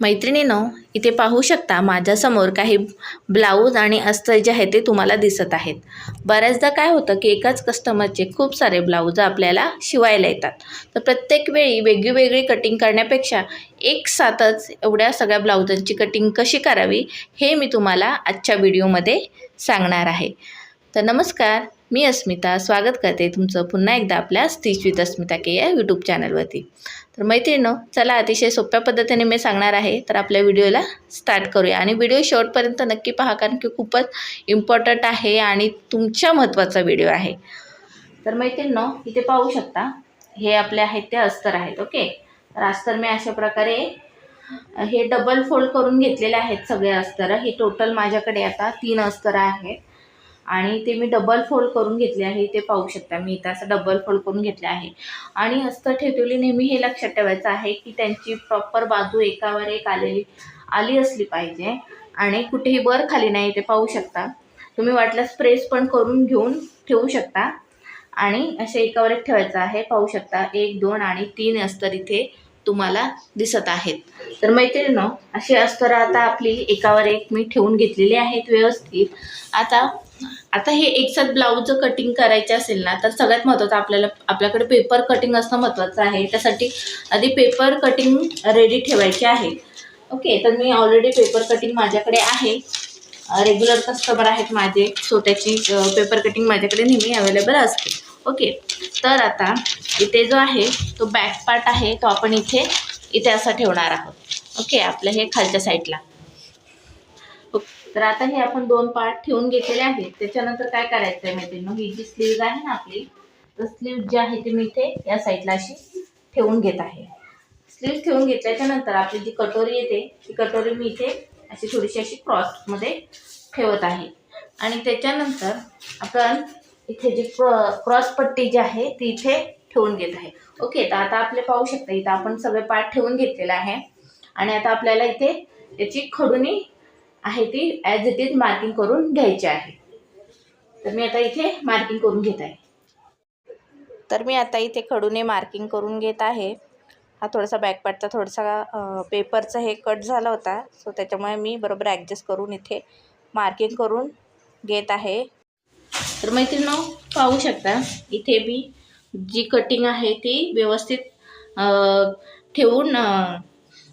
मैत्रिणीनो इथे पाहू शकता माझ्यासमोर काही ब्लाऊज आणि अस्तर जे आहे ते तुम्हाला दिसत आहेत. बऱ्याचदा काय होतं की एकाच कस्टमरचे खूप सारे ब्लाऊज आपल्याला शिवायला येतात. तर प्रत्येक वेळी वेगळी वेगळी कटिंग करण्यापेक्षा एक साथच एवढ्या सगळ्या ब्लाऊजांची कटिंग कशी करावी हे मी तुम्हाला आजच्या व्हिडिओमध्ये सांगणार आहे. तर नमस्कार मी अस्मिता स्वागत करते तुमचं पुन्हा एकदा आपल्या स्टिच विथ अस्मिता के या यूट्यूब चॅनलवरती तर मैत्रिणीनो चला अतिशय सोप्या पद्धतीने मी सांगणार आहे तर आपल्या व्हिडिओला स्टार्ट करूया. आणि व्हिडिओ शेवटपर्यंत नक्की पहा कारण की खूपच इम्पॉर्टंट आहे आणि तुमच्या महत्त्वाचा व्हिडिओ आहे. तर मैत्रिणीनो इथे पाहू शकता हे आपले आहेत ते अस्तर आहेत ओके तर अस्तर मी अशा प्रकारे हे डबल फोल्ड करून घेतलेले आहेत सगळे अस्तर. हे टोटल माझ्याकडे आता तीन अस्तर आहेत. आणि ते मी डबल फोल्ड करून घेतले आहे ते पाहू शकता. मी इथं असं डबल फोल्ड करून घेतले आहे. आणि अस्तर ठेवलेली नेहमी हे लक्षात ठेवायचं आहे की त्यांची प्रॉपर बाजू एकावर एक आलेली आली असली पाहिजे. आणि कुठेही वर खाली नाही ते पाहू शकता. तुम्ही वाटल्यास प्रेस पण करून घेऊन ठेवू शकता. आणि असे एकावर एक ठेवायचं आहे पाहू शकता. एक दोन आणि तीन अस्तर इथे तुम्हाला दिसत आहेत. तर मैत्रिणीनो अशी अस्तर आता आपली एकावर एक मी ठेवून घेतलेली आहेत व्यवस्थित. आता आता हे एकसाथ ब्लाऊज कटिंग करायचे असेल ना तर सगळ्यात महत्त्वाचं आपल्याला आपल्याकडे पेपर कटिंग असणं महत्त्वाचं आहे. त्यासाठी आधी पेपर कटिंग रेडी ठेवायचे आहे. ओके तर मी ऑलरेडी पेपर कटिंग माझ्याकडे आहे. रेग्युलर कस्टमर आहेत माझे. सो त्याची पेपर कटिंग माझ्याकडे नेहमी अवेलेबल असते. ओके तर आता इथे जो आहे तो बॅक पार्ट आहे. तो आपण इथे इथे असा ठेवणार आहोत. ओके आपलं हे खालच्या साईडला तर आता हे आपण दोन पार्ट ठेवून घेतलेले आहेत. त्याच्यानंतर काय करायचं आहे मैत्रिणी ही जी स्लीव्ह आहे ना आपली तर स्लीव्ज जी आहे ती मी इथे या साईडला अशी ठेवून घेत आहे. स्लीव्ज ठेवून घेतल्याच्या नंतर आपली जी कटोरी येते ती कटोरी मी इथे अशी थोडीशी अशी क्रॉसमध्ये ठेवत आहे. आणि त्याच्यानंतर आपण इथे जी क्रॉ क्रॉस पट्टी जी आहे ती इथे ठेवून घेत आहे. ओके तर आता आपले पाहू शकता इथं आपण सगळे पार्ट ठेवून घेतलेला आहे. आणि आता आपल्याला इथे याची खडूनी आहे ती ॲज इट इज मार्किंग करून घ्यायची आहे. तर मी आता इथे मार्किंग करून घेत आहे. तर मी आता इथे खडूने मार्किंग करून घेत आहे. हा थोडासा बॅकपार्टचा थोडासा पेपरचा हे कट झाला होता. सो त्याच्यामुळे मी बरोबर ॲडजस्ट करून इथे मार्किंग करून घेत आहे. तर मैत्रिणी पाहू शकता इथे मी जी कटिंग आहे ती व्यवस्थित ठेवून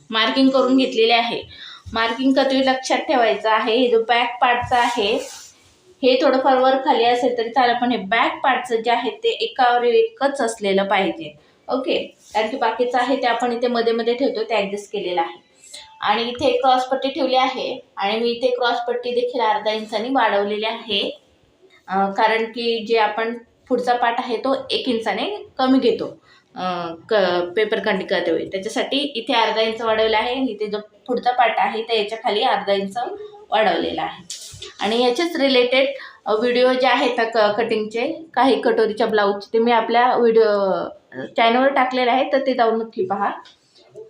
मार्किंग करून घेतलेली आहे. मार्किंग कधी लक्षात ठेवायचं आहे. हे जो बॅक पार्टचं आहे हे थोडंफार वर खाली असेल तरी चालेल पण हे बॅक पार्टचं जे आहे ते एकावर एकच असलेलं पाहिजे. ओके कारण की बाकीचं आहे ते आपण इथे मध्ये मध्ये ठेवतो ते ॲडजस्ट केलेलं आहे. आणि इथे क्रॉसपट्टी ठेवली आहे आणि मी इथे क्रॉसपट्टी देखील अर्धा इंचानी वाढवलेली आहे. कारण की जे आपण पुढचा पार्ट आहे तो एक इंचाने कमी घेतो. क पेपर कंडी करते त्याच्यासाठी इथे अर्धा इंच वाढवलं आहे इथे जो पुढचा पार्ट आहे त्या याच्या खाली अर्धा इंच वाढवलेला आहे. आणि याचेच रिलेटेड व्हिडिओ जे आहेत क कटिंगचे काही कटोरीच्या ब्लाऊजचे ते मी आपल्या व्हिडिओ चॅनलवर टाकलेले आहे तर ते जाऊन नक्की पहा.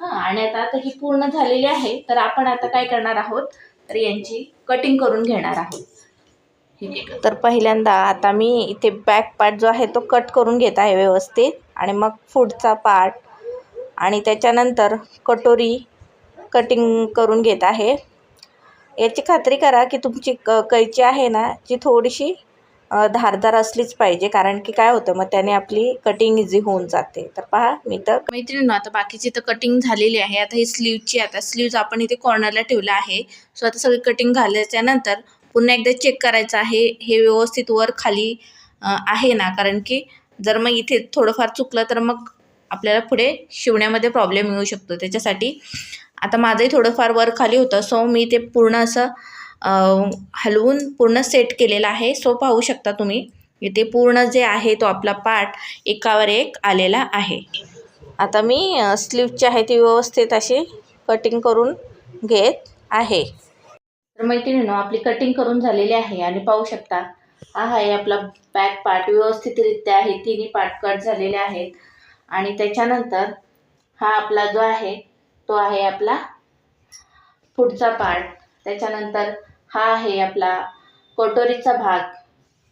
हां आणि आता आता ही पूर्ण झालेली आहे तर आपण आता काय करणार आहोत? तर यांची कटिंग करून घेणार आहोत. तर पहिल्यांदा आता मी इथे बॅक पार्ट जो आहे तो कट करून घेत आहे व्यवस्थित. आणि मग पुढचा पार्ट आणि त्याच्यानंतर कटोरी कटिंग करून घेत आहे. याची खात्री करा की तुमची क कैची आहे ना जी थोडीशी धारदार असलीच पाहिजे. कारण की काय होतं मग त्याने आपली कटिंग इझी होऊन जाते. तर पहा मी तर मैत्रिणी आता बाकीची तर कटिंग झालेली आहे. आता ही स्लीवची आता स्लीव्ज आपण इथे कॉर्नरला ठेवला आहे. सो आता सगळी कटिंग झाल्याच्यानंतर पुन्हा एकदा चेक करायचं आहे. हे व्यवस्थित वर खाली आहे ना? कारण की जर मग इथे थोडंफार चुकलं तर मग आपल्याला पुढे शिवण्यामध्ये प्रॉब्लेम येऊ शकतो. त्याच्यासाठी आता माझंही थोडंफार वर खाली होतं. सो मी ते पूर्ण असं हलवून पूर्ण सेट केलेलं आहे. सो पाहू शकता तुम्ही. इथे पूर्ण जे आहे तो आपला पार्ट एकावर एक आलेला आहे. आता मी स्लीवची आहे ती व्यवस्थित अशी कटिंग करून घेत आहे. तर मैत्रिणीनं आपली कटिंग करून झालेली आहे आणि पाहू शकता हा आहे आपला बॅक पार्ट व्यवस्थितरित्या आहे तिन्ही पार्ट कट झालेले आहेत. आणि त्याच्यानंतर हा आपला जो आहे तो आहे आपला पुढचा पार्ट त्याच्यानंतर हा आहे आपला कटोरीचा भाग.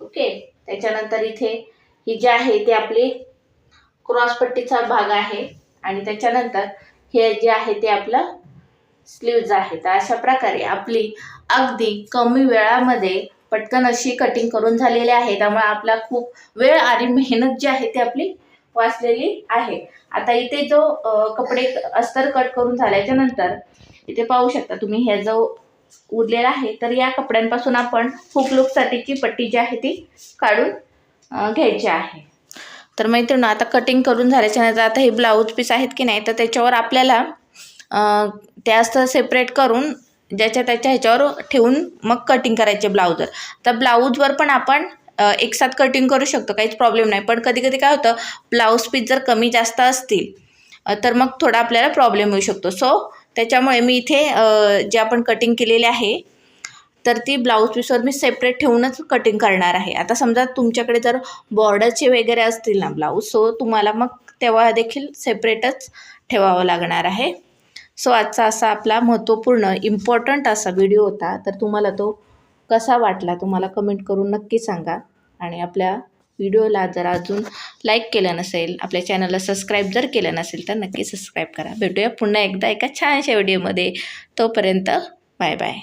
ओके त्याच्यानंतर इथे ही जी आहे ती आपली क्रॉसपट्टीचा भाग आहे. आणि त्याच्यानंतर हे जे आहे ते आपलं स्लीव्ज आहे तर अशा प्रकारे आपली अगदी कमी वेळामध्ये पटकन अशी कटिंग करून झालेली आहे. त्यामुळे आपला खूप वेळ आणि मेहनत जी आहे ती आपली वाचलेली आहे. आता इथे जो कपडे अस्तर कट करून झाल्याच्यानंतर इथे पाहू शकता तुम्ही ह्या जो उरलेला आहे तर या कपड्यांपासून आपण हुक लुकसाठीची पट्टी जी आहे ती काढून घ्यायची आहे. तर मैत्रिणी आता कटिंग करून झाल्याच्यानंतर आता हे ब्लाऊज पीस आहेत की नाही तर त्याच्यावर आपल्याला त्या ते असं सेपरेट करून ज्याच्या त्याच्या ह्याच्यावर ठेवून मग कटिंग करायचे ब्लाऊजवर तर ब्लाऊजवर पण आपण एकसाथ कटिंग करू शकतो काहीच प्रॉब्लेम नाही. पण कधी कधी काय होतं ब्लाऊज पीस जर कमी जास्त असतील तर मग थोडा आपल्याला प्रॉब्लेम होऊ शकतो. सो त्याच्यामुळे मी इथे जे आपण कटिंग केलेले आहे तर ती ब्लाऊज पीसवर मी सेपरेट ठेवूनच कटिंग करणार आहे. आता समजा तुमच्याकडे जर बॉर्डरचे वगैरे असतील ना ब्लाऊज सो तुम्हाला मग तेव्हा देखील सेपरेटच ठेवावं लागणार आहे. सो आजचा असा आपला महत्त्वपूर्ण इम्पॉर्टंट असा व्हिडिओ होता. तर तुम्हाला तो कसा वाटला? तुम्हाला कमेंट करून नक्की सांगा. आणि आपल्या व्हिडिओला जर अजून लाईक केलं नसेल आपल्या चॅनलला सबस्क्राईब जर केलं नसेल तर नक्की सबस्क्राईब करा. भेटूया पुन्हा एकदा एका छानशा व्हिडिओमध्ये तोपर्यंत बाय बाय